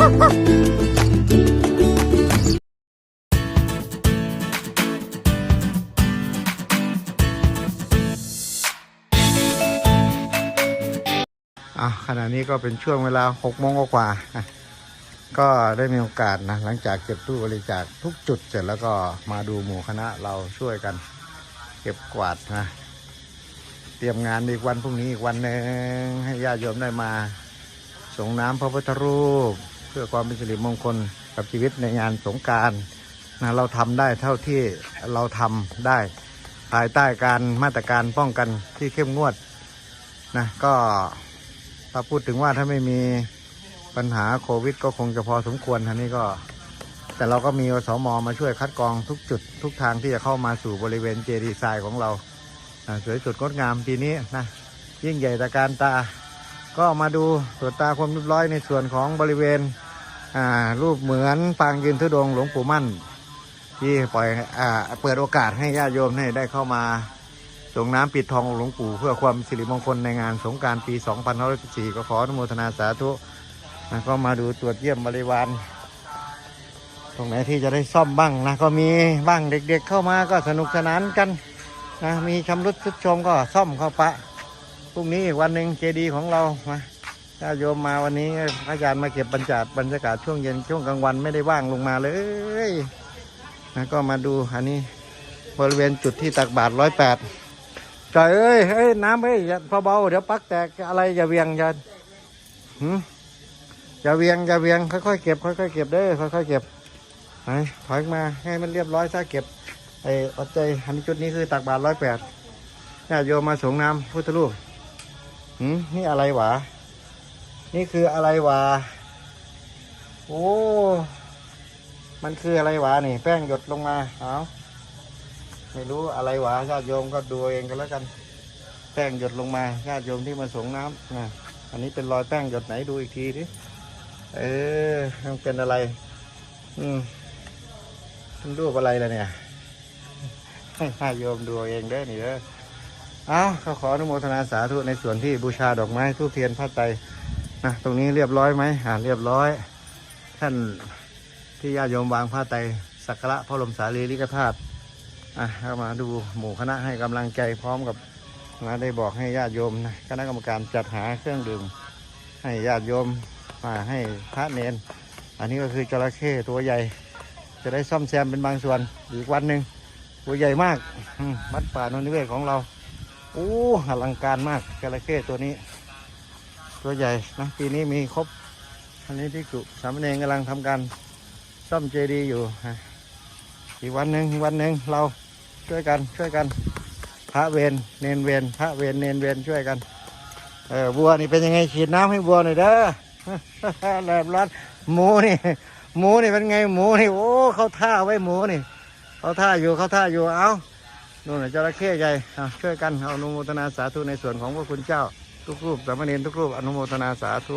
อะขณะนี้ก็เป็นช่วงเวลาหกโมงกว่าก็ได้มีโอกาสนะ หลังจากเก็บตู้บริจาคทุกจุดเสร็จแล้วก็มาดูหมู่คณะเราช่วยกัน เก็บกวาดนะ เตรียมงานอีกวันพรุ่งนี้อีกวันหนึ่งให้ญาติโยมได้มาส่งน้ำพระพุทธรูป เพื่อความเป็นสิริมงคลกับชีวิตในงานสงการนะเราทำได้เท่าที่เราทำได้ ภายใต้การมาตรการป้องกันที่เข้มงวดนะก็ถ้าพูดถึงว่าถ้าไม่มีปัญหาโควิด ก็คงจะพอสมควรทันนี้ก็ แต่เราก็มีอสมมาช่วยคัดกรองทุกจุด ทุกทางที่จะเข้ามาสู่บริเวณเจดีย์ทรายของเราสวยสดงดงามปีนี้นะยิ่งใหญ่ตะการตา ก็มาดูตรวจตาความเรียบร้อยในส่วนของบริเวณรูปเหมือนปางยืนทุดงค์หลวงปู่มั่น ที่ปล่อยอเปิดโอกาสให้ญาติโยมให้ได้เข้ามาส่งน้ำปิดทองหลวงปู่เพื่อความสิริมงคลในงานสงการปี 2514ก็ขออนุโมทนาสาธุนะก็มาดูตรวจเยี่ยมบริวารตรงไหนที่จะได้ซ่อมบ้างนะก็มีบ้างเด็กๆเข้ามาก็สนุกสนานกันนะมีชำรุดทรุดโทรมก็ซ่อมเข้าปะ พรุ่งนี้อีกวันหนึ่งเจดีย์ของเรามาญาโยมมาวันนี้อาจารย์มาเก็บบรรจากบรรยากาศช่วงเย็นช่วงกลางวันไม่ได้ว่างลงมาเลยนะก็มาดูอันนี้บริเวณจุดที่ตักบาทร้อยแปดจอยเอ้ยเอ้ยน้ำเอ้ยพอเบาเดี๋ยวปักแตกอะไรอย่าเวียงอย่าหืมอย่าเวียงอย่าเวียงค่อยๆเก็บค่อยๆเก็บเด้อค่อยๆเก็บไปถอยมาให้มันเรียบร้อยซะเก็บไอ้ปัจจัยอันนี้จุดนี้คือตักบาทร้อยแปดญาติโยมมาสงน้ำพุทธรูป หืมนี่อะไรหวะ นี่คืออะไรหวะ โอ้ มันคืออะไรหวะนี่ แป้งหยดลงมา เอาไม่รู้อะไรหวะญาติโยมก็ดูเองกันแล้วกัน แป้งหยดลงมาญาติโยมที่มาส่งน้ำนะอันนี้เป็นรอยแป้งหยดไหนดูอีกทีดิ เออมันเป็นอะไร อืมเป็นรูปอะไรล่ะเนี่ยให้ญาติโยมดูเองเด้นี่เด้อ เอาก็ขออนุโมทนาสาธุในส่วนที่บูชาดอกไม้ทูบเทียนผ้าไตรนะตรงนี้เรียบร้อยไหมอ่าเรียบร้อย ท่านที่ญาติโยมวางผ้าไตรสักการะพระบรมสารีริกธาตุอะเข้ามาดูหมู่คณะให้กำลังใจพร้อมกับมาได้บอกให้ญาติโยมนะคณะกรรมการจัดหาเครื่องดื่มให้ญาติโยมมาให้พระเนน อันนี้ก็คือจระเข้ตัวใหญ่ จะได้ซ่อมแซมเป็นบางส่วนอีกวันหนึ่งตัวใหญ่มากมวัดป่านนทิเวศของเรา อ้อลังการมากจระเข้ตัวนี้ ตัวใหญ่นะปีนี้มีครบอันนี้ที่กุสามเณรกำลังทำการซ่อมเจดีย์อยู่อีกวันหนึ่งวันหนึ่งเราช่วยกันช่วยกัน พระเวรเนนเวรพระเวรเนนเวรช่วยกันเออบัวนี่เป็นยังไงฉีดน้ำให้บัวหน่อยเด้อแหลมร้อนหมูนี่หมูนี่เป็นไงหมูนี่โอ้เขาท่าไว้หมูนี่เขาท่าอยู่เขาท่าอยู่เอา นู่นน่ะจระเข้ใหญ่เอาช่วยกันเอาอนุโมทนาสาธุในส่วนของพระคุณเจ้า ทุกรูปสามเณรทุกรูปอนุโมทนาสาธุ